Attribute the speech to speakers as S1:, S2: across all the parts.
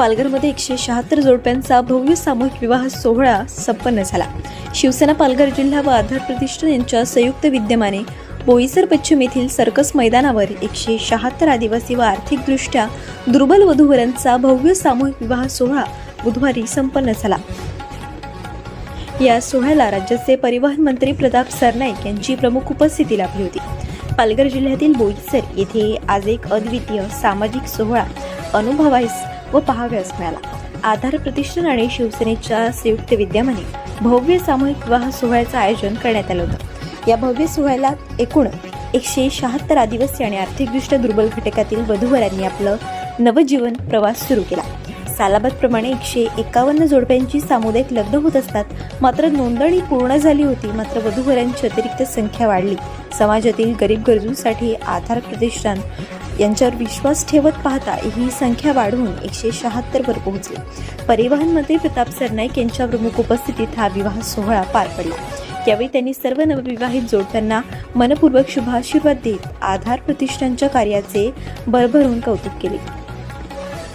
S1: पालघरमध्ये एकशे शहात्तर जोडप्यांचा भव्य सामूहिक विवाह सोहळा संपन्न झाला. शिवसेना पालघर जिल्हा व आधार प्रतिष्ठान यांच्या संयुक्त विद्यमाने बोईसर पश्चिम येथील सर्कस मैदानावर एकशे शहात्तर आदिवासी व आर्थिकदृष्ट्या दुर्बल वधूवरांचा भव्य सामूहिक विवाह सोहळा बुधवारी संपन्न झाला. या सोहळ्याला राज्याचे परिवहन मंत्री प्रताप सरनाईक यांची प्रमुख उपस्थिती लाभली होती. पालघर जिल्ह्यातील बोईसर येथे आज एक अद्वितीय सामाजिक सोहळा अनुभवायस व पहाव्यास मिळाला. आधार प्रतिष्ठान आणि शिवसेनेच्या संयुक्त विद्यमाने भव्य सामूहिक विवाह सोहळ्याचं आयोजन करण्यात आलं होतं. या भव्य सोहळ्याला एकूण एकशे शहात्तर आदिवासी आणि आर्थिकदृष्ट्या दुर्बल घटकातील वधूवरांनी आपलं नवजीवन प्रवास सुरू केला. सालाबादप्रमाणे एकशे एकावन्न जोडप्यांची सामुदायिक लग्न होत असतात. मात्र नोंदणी पूर्ण झाली होती मात्र वधूवरांची अतिरिक्त संख्या वाढली. समाजातील गरीब गरजूंसाठी आधार प्रतिष्ठान यांच्यावर विश्वास ठेवत पाहता ही संख्या वाढवून एकशे शहात्तरवर पोहोचली. परिवहन मंत्री प्रताप सरनाईक यांच्या प्रमुख उपस्थितीत हा विवाह सोहळा पार पडला. यावेळी त्यांनी सर्व नवविवाहित जोडप्यांना मनपूर्वक शुभाशीर्वाद देत आधार प्रतिष्ठानच्या कार्याचे भरभरून कौतुक केले.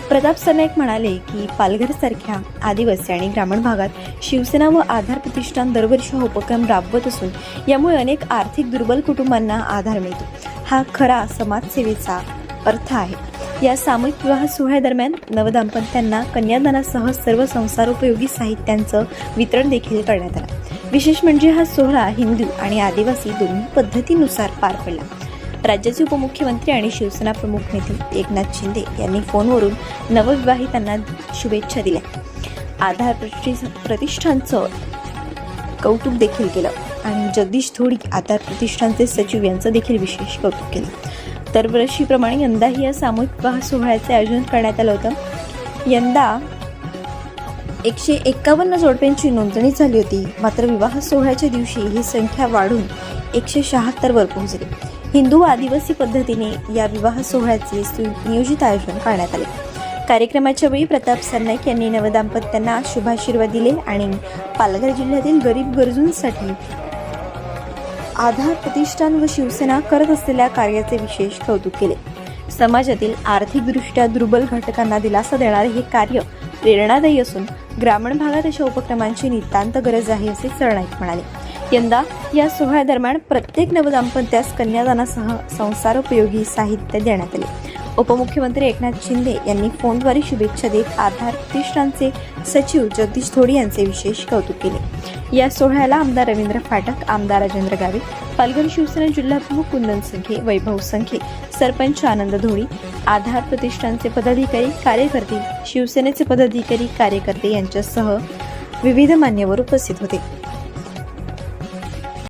S1: प्रताप सरनाईक म्हणाले की पालघरसारख्या आदिवासी आणि ग्रामीण भागात शिवसेना व आधार प्रतिष्ठान दरवर्षी हा उपक्रम राबवत असून यामुळे अनेक आर्थिक दुर्बल कुटुंबांना आधार मिळतो. हा खरा समाजसेवेचा अर्थ आहे. या सामूहिक विवाह सोहळ्यादरम्यान नवदाम्पत्यांना कन्यादानासह सर्व संसारोपयोगी साहित्यांचं वितरण देखील करण्यात आलं. विशेष म्हणजे हा सोहळा हिंदू आणि आदिवासी दोन्ही पद्धतीनुसार पार पडला. राज्याचे उपमुख्यमंत्री आणि शिवसेना प्रमुख नेते एकनाथ शिंदे यांनी फोनवरून नवविवाहितांना शुभेच्छा दिल्या. आधार प्रतिष्ठानचं कौतुक देखील केलं आणि जगदीश धोडी आधार प्रतिष्ठानचे सचिव यांचं देखील विशेष कौतुक केलं. दरवर्षीप्रमाणे यंदाही या सामूहिक विवाह सोहळ्याचे आयोजन करण्यात आलं होतं. यंदा एकशे एक्कावन्न जोडप्यांची नोंदणी झाली होती. मात्र विवाह सोहळ्याच्या दिवशी ही संख्या वाढून एकशे शहात्तरवर पोहोचली. हिंदू आदिवासी पद्धतीने या विवाह सोहळ्याचे सुनियोजित आयोजन करण्यात आले. कार्यक्रमाच्या वेळी प्रताप सरनाईक यांनी नवदाम्पत्यांना शुभाशीर्वाद दिले आणि पालघर जिल्ह्यातील गरीब गरजूंसाठी आधार प्रतिष्ठान व शिवसेना करत असलेल्या कार्याचे विशेष कौतुक केले. समाजातील आर्थिकदृष्ट्या दुर्बल घटकांना दिलासा देणारे हे कार्य प्रेरणादायी असून ग्रामीण भागात अशा उपक्रमांची नितांत गरज आहे असे सरनाईक म्हणाले. यंदा या सोहळ्यादरम्यान प्रत्येक नवदाम्पत्यास कन्यादानासह संसारोपयोगी साहित्य देण्यात आले. उपमुख्यमंत्री एकनाथ शिंदे यांनी फोनद्वारे शुभेच्छा देत आधार प्रतिष्ठानचे सचिव जगदीश धोडी यांचे विशेष कौतुक केले. या सोहळ्याला आमदार रवींद्र फाटक आमदार राजेंद्र गावित पालघर शिवसेना जिल्हाप्रमुख कुंदन संखे वैभव संखे सरपंच आनंद धोडी आधार प्रतिष्ठानचे पदाधिकारी कार्यकर्ते शिवसेनेचे पदाधिकारी कार्यकर्ते यांच्यासह विविध मान्यवर उपस्थित होते.